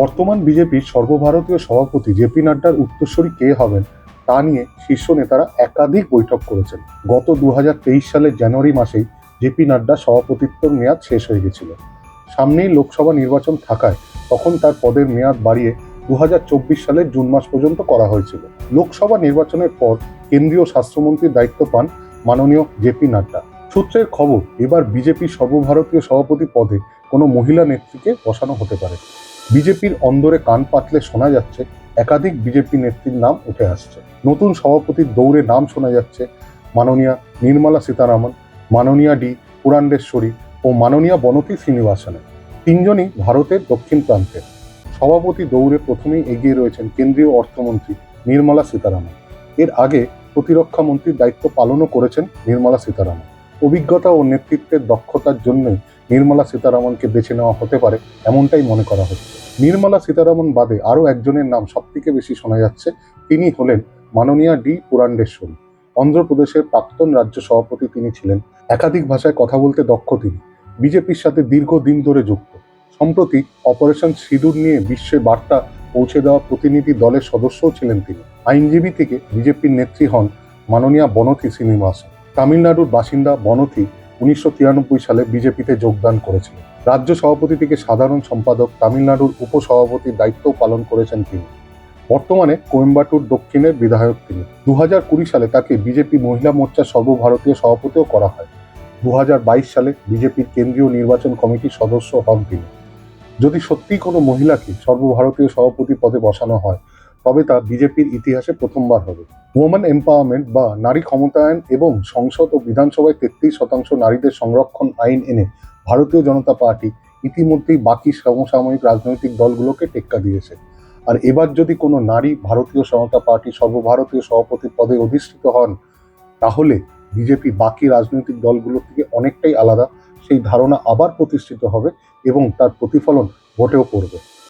বর্তমান বিজেপির সর্বভারতীয় সভাপতি জেপি নাড্ডার উত্তরসূরি কে হবেন তা নিয়ে শীর্ষ নেতারা একাধিক বৈঠক করেছেন। গত দু হাজার তেইশ সালের জানুয়ারি মাসেই জেপি নাড্ডা সভাপতিত্বর মেয়াদ শেষ হয়ে গেছিল। সামনেই লোকসভা নির্বাচন থাকায় তখন তার পদের মেয়াদ বাড়িয়ে দু হাজার চব্বিশ সালের জুন মাস পর্যন্ত করা হয়েছিল। লোকসভা নির্বাচনের পর কেন্দ্রীয় স্বাস্থ্যমন্ত্রীর দায়িত্ব পান মাননীয় জেপি নাড্ডা। সূত্রের খবর, এবার বিজেপির সর্বভারতীয় সভাপতি পদে কোনো মহিলা নেত্রীকে বসানো হতে পারে। বিজেপির অন্দরে কান পাতলে শোনা যাচ্ছে, একাধিক বিজেপি নেত্রীর নাম উঠে আসছে। নতুন সভাপতির দৌড়ে নাম শোনা যাচ্ছে মাননীয়া নির্মলা সীতারামন, মাননীয়া ডি পুরান্ডেশ্বরী ও মাননীয়া বনতি শ্রীনিবাসনের তিনজনই ভারতের দক্ষিণ প্রান্তের সভাপতি দৌড়ে প্রথমেই এগিয়ে রয়েছেন কেন্দ্রীয় অর্থমন্ত্রী নির্মলা সীতারামন। এর আগে প্রতিরক্ষা মন্ত্রীর দায়িত্ব পালনও করেছেন নির্মলা সীতারামন। অভিজ্ঞতা ও নেতৃত্বের দক্ষতার জন্যই নির্মলা সীতারামনকে বেছে নেওয়া হতে পারে এমনটাই মনে করা হচ্ছে। নির্মলা সীতারামন বাদে আরও একজনের নাম সবথেকে বেশি শোনা যাচ্ছে, তিনি হলেন মাননীয়া ডি পুরান্ডেশ্বরী অন্ধ্রপ্রদেশের প্রাক্তন রাজ্য সভাপতি তিনি ছিলেন। একাধিক ভাষায় কথা বলতে দক্ষ তিনি। বিজেপির সাথে দীর্ঘদিন ধরে যুক্ত। সম্প্রতি অপারেশন সিঁদুর নিয়ে বিশ্বে বার্তা পৌঁছে দেওয়া প্রতিনিধি দলের সদস্যও ছিলেন তিনি। আইনজীবী থেকে বিজেপির নেত্রী হন মাননীয়া বনথি শ্রীনিবাসন। তামিলনাড়ুর বাসিন্দা বনথি উনিশশো তিরানব্বই সালে বিজেপিতে যোগদান করেছিলেন রাজ্য সভাপতি থেকে সাধারণ সম্পাদক তামিলনাড়ুর উপসভাপতির দায়িত্ব পালন করেছেন তিনি। বর্তমানে কোয়েম্বাটুর দক্ষিণের বিধায়ক তিনি। দু সালে তাকে বিজেপি মহিলা মোর্চার সর্বভারতীয় সভাপতিও করা হয়। দু হাজার বাইশ সালে বিজেপির কেন্দ্রীয় নির্বাচন কমিটির সদস্য হন তিনি। যদি সত্যিই কোনো মহিলাকে সর্বভারতীয় সভাপতি পদে বসানো হয় তবে তা বিজেপির ইতিহাসে প্রথমবার হবে। ওমেন এম্পাওয়ারমেন্ট বা নারী ক্ষমতায়ন এবং সংসদ ও বিধানসভায় তেত্রিশ শতাংশ নারীদের সংরক্ষণ আইন এনে ভারতীয় জনতা পার্টি ইতিমধ্যেই বাকি সমসাময়িক রাজনৈতিক দলগুলোকে টেক্কা দিয়েছে। আর এবার যদি কোনো নারী ভারতীয় জনতা পার্টি সর্বভারতীয় সভাপতি পদে অধিষ্ঠিত হন, তাহলে বিজেপি বাকি রাজনৈতিক দলগুলোর থেকে অনেকটাই আলাদা। সেই ধারণা আবার প্রতিষ্ঠিত হবে এবং তার প্রতিফলন ভোটেও পড়বে